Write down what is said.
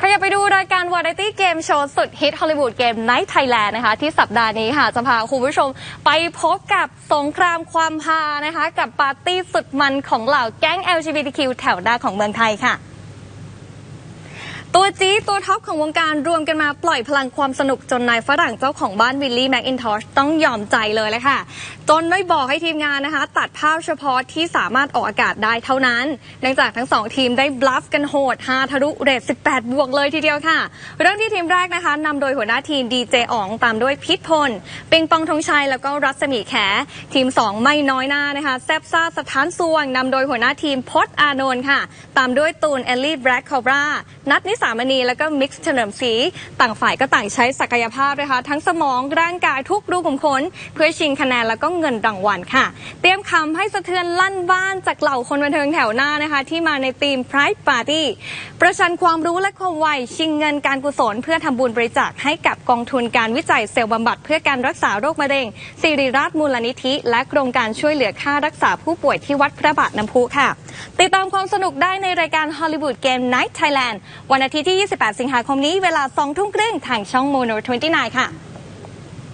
ขยับไปดูรายการวาไรตี้เกมโชว์สุดฮิตฮอลลีวูดเกมไนท์ไทยแลนด์นะคะ ที่สัปดาห์นี้ค่ะ จะพาคุณผู้ชมไปพบกับสงครามความฮานะคะ กับปาร์ตี้สุดมันของเหล่าแก๊ง LGBTQ แถวหน้าของเมืองไทยค่ะ ตัวจี๊ดตัวท็อปของวงการรวมกันมาปล่อยพลังความสนุกจนนายฝรั่งเจ้าของบ้านวิลลี่แมคอินทอชต้องยอมใจเลยแหละค่ะ จนได้บอกให้ทีมงานนะคะ ตัดภาพเฉพาะที่สามารถออกอากาศได้เท่านั้นเนื่องจากทั้งสองทีมได้บลัฟกันโหดฮาทะลุเรท 18 บวกเลยทีเดียวค่ะ เริ่มที่ทีมแรกนะคะนำโดยหัวหน้าทีมดีเจอ๋องตามด้วยพิษพลปิงปองธงชัยแล้วก็รัศมีแข ทีม 2 ไม่น้อยหน้านะคะแซบซ่าสถานสวงนำโดยหัวหน้าทีมพศอานนท์ค่ะ ตามด้วยตูนเอลลี่แบล็กคอบรานัทนิสสามณีแล้วก็มิกซ์เฉลิมศรีต่างฝ่ายก็ต่างใช้ศักยภาพนะคะ ทั้งสมองร่างกายทุกรูขุมขนเพื่อชิงคะแนนแล้วก็เงินรางวัลค่ะ เตรียมคำให้สะเทือนลั่นบ้านจากเหล่าคนบันเทิงแถวหน้านะคะ ที่มาในทีม Pride Party ประชันความรู้และความไวชิงเงินการกุศล เพื่อทำบุญบริจาคให้กับกองทุนการวิจัยเซลล์บำบัดเพื่อการรักษาโรคมะเร็งสิริราชมูลนิธิ และโครงการช่วยเหลือค่ารักษาผู้ป่วยที่วัดพระบาทน้ำพุค่ะ ติดตามความสนุกได้ในรายการ Hollywood Game Night Thailand วันอาทิตย์ที่ 28 สิงหาคมนี้เวลา 2 ทุ่มครึ่งทางช่อง Mono 29 ค่ะ